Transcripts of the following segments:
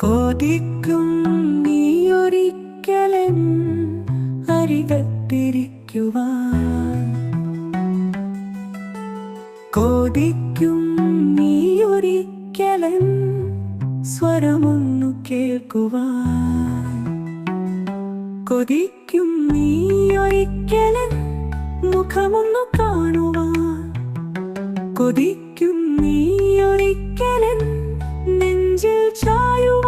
കൊതിക്കും നീയൊരിക്കലും അരികത്തിരിക്കുവാൻ. കൊതിക്കും നീയൊരിക്കലും സ്വരമൊന്നു കേൾക്കുവാൻ. കൊതിക്കും നീയൊരിക്കലും മുഖമൊന്നു കാണുവാൻ. കൊതിക്കും നീയൊരിക്കലും നെഞ്ചിൽ ചായുവ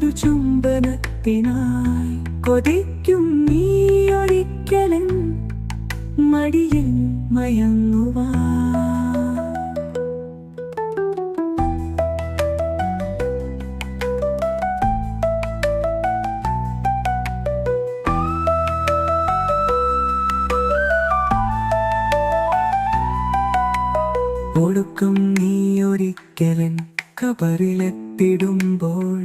ചുടുചുംബനത്തിനായി കൊതിക്കും നീ ഒരിക്കലൻ മടിയിൽ മയങ്ങുവാ നീ ഒരിക്കലൻ കബറിലെത്തിടുമ്പോൾ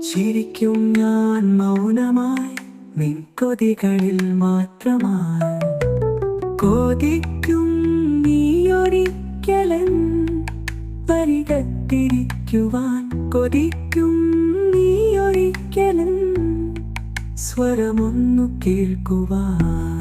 ചിരിക്കും ഞാൻ മൗനമായി നിൻകൊതികളിൽ മാത്രമായി. കൊതിക്കും നീ ഒരിക്കലും പരികത്തിരിക്കുവാൻ. കൊതിക്കും നീ ഒരിക്കലും സ്വരമൊന്നു കേൾക്കുവാൻ.